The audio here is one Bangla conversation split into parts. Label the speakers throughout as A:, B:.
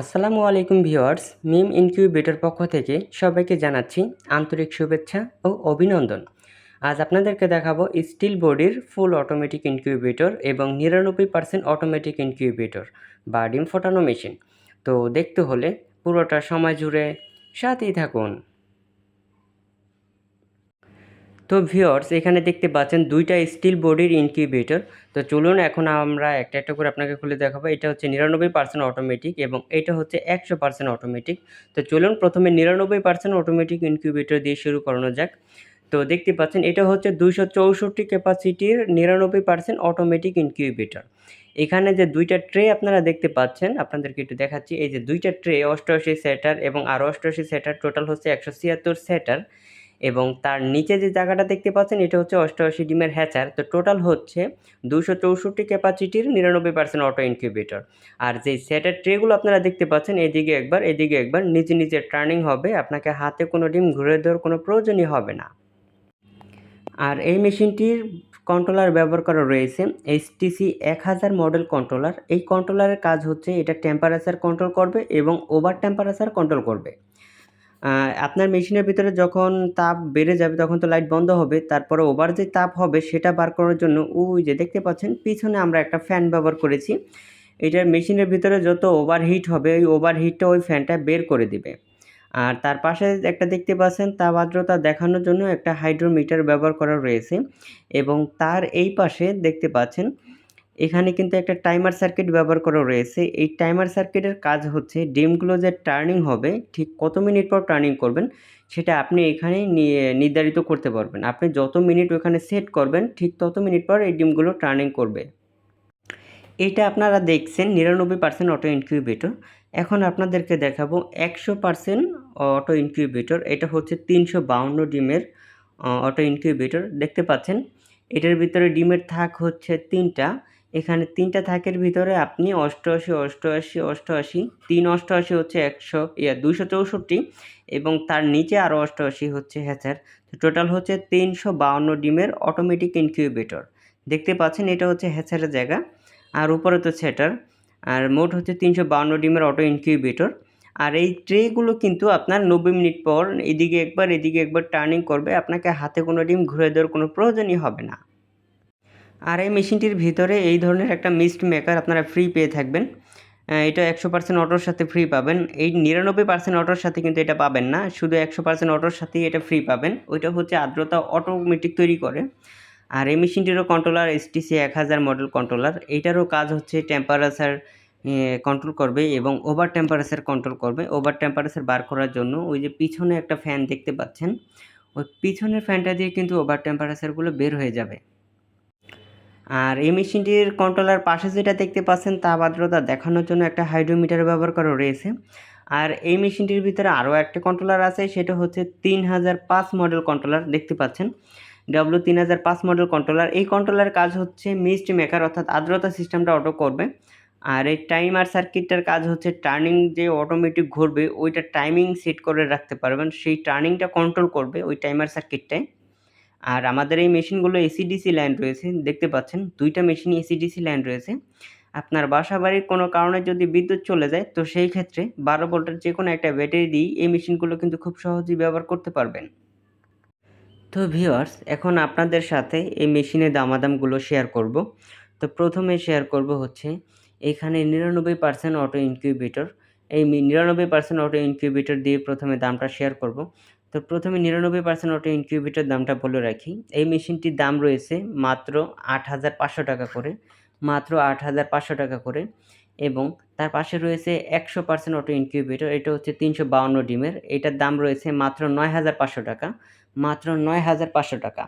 A: আসসালামু আলাইকুম ভিওয়ার্স মিম ইনকিউবেটর পক্ষ থেকে সবাইকে জানাচ্ছি আন্তরিক শুভেচ্ছা ও অভিনন্দন। আজ আপনাদেরকে দেখাবো স্টিল বডির ফুল অটোমেটিক ইনকিউবেটর এবং নিরানব্বই পার্সেন্ট অটোমেটিক ইনকিউবেটর বা ডিম ফোটানো মেশিন। তো দেখতে হলে পুরোটা সময় জুড়ে সাথেই থাকুন। তো ভিওর্স এখানে দেখতে পাচ্ছেন দুইটা স্টিল বডির ইনকিউবেটর তো চলুন এখন আমরা একটা একটা করে আপনাকে খুলে দেখাবো। এটা হচ্ছে নিরানব্বই পার্সেন্ট অটোমেটিক এবং এটা হচ্ছে একশো পার্সেন্ট অটোমেটিক তো চলুন প্রথমে নিরানব্বই পার্সেন্ট অটোমেটিক ইনকিউবেটর দিয়ে শুরু করানো যাক। তো দেখতে পাচ্ছেন এটা হচ্ছে দুইশো চৌষট্টি ক্যাপাসিটির নিরানব্বই পার্সেন্ট অটোমেটিক ইনকিউবেটর এখানে যে দুইটা ট্রে আপনারা দেখতে পাচ্ছেন, আপনাদেরকে একটু দেখাচ্ছি। এই যে দুইটা ট্রে অষ্টআশি সেটার এবং আরও অষ্টআশি সেটার টোটাল হচ্ছে একশো ছিয়াত্তর সেটার এবং তার নিচে যে জায়গাটা দেখতে পাচ্ছেন, এটা হচ্ছে অষ্টআশি ডিমের হ্যাচার। তো টোটাল হচ্ছে দুশো চৌষট্টি ক্যাপাসিটির নিরানব্বই পার্সেন্ট অটো ইনকিউবেটর আর যেই সেটের ট্রেগুলো আপনারা দেখতে পাচ্ছেন, এদিকে একবার এদিকে একবার নিচে নিচে টার্নিং হবে, আপনাকে হাতে কোনো ডিম ঘুরে দেওয়ার কোনো প্রয়োজনই হবে না। আর এই মেশিনটির কন্ট্রোলার ব্যবহার করা রয়েছে এইচটিসি এক হাজার মডেল কন্ট্রোলার এই কন্ট্রোলারের কাজ হচ্ছে এটা টেম্পারেচার কন্ট্রোল করবে এবং ওভার টেম্পারেচার কন্ট্রোল করবে। আপনার মেশিনের ভিতরে যখন তাপ বেড়ে যাবে তখন তো লাইট বন্ধ হবে, তারপরে ওভার যে তাপ হবে সেটা বার করার জন্য ওই যে দেখতে পাচ্ছেন, পিছনে আমরা একটা ফ্যান ব্যবহার করেছি। এটার মেশিনের ভিতরে যত ওভারহিট হবে, ওই ওভারহিটটা ওই ফ্যানটা বের করে দিবে। আর তার পাশে একটা দেখতে পাচ্ছেন, তাপ আর্দ্রতা দেখানোর জন্য একটা হাইড্রোমিটার ব্যবহার করা রয়েছে এবং তার এই পাশে দেখতে পাচ্ছেন এখানে কিন্তু একটা টাইমার সার্কিট ব্যবহার করা রয়েছে। এই টাইমার সার্কিটের কাজ হচ্ছে ডিমগুলো যে টার্নিং হবে, ঠিক কত মিনিট পর টার্নিং করবেন, সেটা আপনি এখানে নির্ধারিত করতে পারবেন। আপনি যত মিনিট ওখানে সেট করবেন, ঠিক তত মিনিট পর এই ডিমগুলো টার্নিং করবে। এটা আপনারা দেখছেন নিরানব্বই পার্সেন্ট অটো ইনকিউবেটর এখন আপনাদেরকে দেখাবো একশো পার্সেন্ট অটো ইনকিউবেটর এটা হচ্ছে তিনশো বাউন্ন ডিমের অটো ইনকিউবেটর দেখতে পাচ্ছেন? এটার ভিতরে ডিমের থাক হচ্ছে তিনটা। এখানে তিনটা থাকের ভিতরে আপনি অষ্টআশি অষ্টআশি অষ্টআশি, তিন অষ্টআশি হচ্ছে একশো, ইয়া দুশো চৌষট্টি এবং তার নিচে আরও অষ্টআশি হচ্ছে হ্যাচার। টোটাল হচ্ছে তিনশো বাউন্ন ডিমের অটোমেটিক ইনকিউবেটর। দেখতে পাচ্ছেন এটা হচ্ছে হ্যাচারের জায়গা। আর উপরে তো সেটার। আর মোট হচ্ছে তিনশো বাউন্ন ডিমের অটো ইনকিউবেটর। আর এই ট্রেগুলো কিন্তু আপনার নব্বই মিনিট পর এদিকে একবার এদিকে একবার টার্নিং করবে। আপনাকে হাতে কোনো ডিম ঘুরে দেওয়ার কোনো প্রয়োজনই হবে না। আর এই মেশিনটির ভিতরে এই ধরনের একটা মিস্ট মেকার আপনারা ফ্রি পেয়ে থাকবেন। এটা একশো পার্সেন্ট অটোর সাথে ফ্রি পাবেন। এই নিরানব্বই পার্সেন্ট অটোর সাথে কিন্তু এটা পাবেন না। শুধু একশো পার্সেন্ট অটোর সাথেই এটা ফ্রি পাবেন। ওইটা হচ্ছে আর্দ্রতা অটোমেটিক তৈরি করে। আর এই মেশিনটিরও কন্ট্রোলার এসটিসি এক হাজার মডেল কন্ট্রোলার এইটারও কাজ হচ্ছে টেম্পারেচার কন্ট্রোল করবে এবং ওভার টেম্পারেচার কন্ট্রোল করবে। ওভার টেম্পারেচার বার করার জন্য ওই যে পিছনে একটা ফ্যান দেখতে পাচ্ছেন। ওই পিছনের ফ্যানটা দিয়ে কিন্তু ওভার টেম্পারেচারগুলো বের হয়ে যাবে। আর এই মেশিনটির কন্ট্রোলার পাশে যেটা দেখতে পাচ্ছেন তাপ আর্দ্রতা দেখানোর জন্য একটা হাইড্রোমিটার ব্যবহার করা রয়েছে। আর এই মেশিনটির ভিতরে আরও একটা কন্ট্রোলার আছে, সেটা হচ্ছে তিন হাজার পাঁচ মডেল কন্ট্রোলার দেখতে পাচ্ছেন। ডাব্লু তিন হাজার পাঁচ মডেল কন্ট্রোলার এই কন্ট্রোলার কাজ হচ্ছে মিস্ট মেকার অর্থাৎ আর্দ্রতা সিস্টেমটা অটো করবে। আর এই টাইমার সার্কিটটার কাজ হচ্ছে টার্নিং যে অটোমেটিক ঘুরবে, ওইটা টাইমিং সেট করে রাখতে পারবেন। সেই টার্নিংটা কন্ট্রোল করবে ওই টাইমার সার্কিটটায় আর আমাদের এই মেশিনগুলো এসিডিসি লাইন রয়েছে, দেখতে পাচ্ছেন, দুইটা মেশিনই এসিডিসি লাইন রয়েছে। আপনার বাসা বাড়ির কোনো কারণে যদি বিদ্যুৎ চলে যায়, তো সেই ক্ষেত্রে বারো ভোল্টের যে কোনো একটা ব্যাটারি দিয়েই এই মেশিনগুলো কিন্তু খুব সহজেই ব্যবহার করতে পারবেন। তো ভিওয়ার্স এখন আপনাদের সাথে এই মেশিনের দামাদামগুলো শেয়ার করব। তো প্রথমে শেয়ার করব হচ্ছে, এখানে নিরানব্বই পার্সেন্ট অটো ইনকিউবেটর এই নিরানব্বই পার্সেন্ট অটো ইনকিউবেটর দিয়ে প্রথমে দামটা শেয়ার করব। তো প্রথমে নিরানব্বই পার্সেন্ট অটো ইনকিউবেটর দামটা বলে রাখি। এই মেশিনটির দাম রয়েছে মাত্র আট হাজার পাঁচশো টাকা করে, মাত্র আট হাজার পাঁচশো টাকা করে এবং তার পাশে রয়েছে একশো পার্সেন্ট অটো ইনকিউবেটর এটা হচ্ছে তিনশো বাউন্ন ডিমের, এটার দাম রয়েছে মাত্র নয় হাজার পাঁচশো টাকা, মাত্র নয় হাজার পাঁচশো টাকা।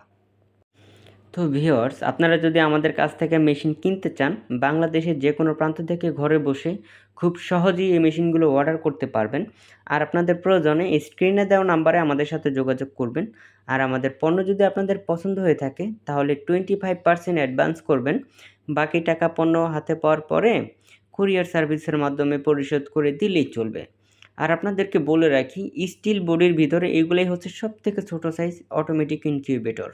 A: তো ভিওয়ার্স আপনারা যদি আমাদের কাছ থেকে মেশিন কিনতে চান বাংলাদেশের যে কোনো প্রান্ত থেকে ঘরে বসে খুব সহজেই এই মেশিনগুলো অর্ডার করতে পারবেন। আর আপনাদের প্রয়োজনে স্ক্রিনে দেওয়া নাম্বারে আমাদের সাথে যোগাযোগ করবেন। আর আমাদের পণ্য যদি আপনাদের পছন্দ হয়ে থাকে, তাহলে টোয়েন্টি ফাইভ পার্সেন্ট অ্যাডভান্স করবেন। বাকি টাকা পণ্য হাতে পাওয়ার পরে কুরিয়ার সার্ভিসের মাধ্যমে পরিশোধ করে দিলেই চলবে। আর আপনাদেরকে বলে রাখি স্টিল বডির ভিতরে এগুলোই হচ্ছে সব থেকে ছোটো সাইজ অটোমেটিক ইনকিউবেটর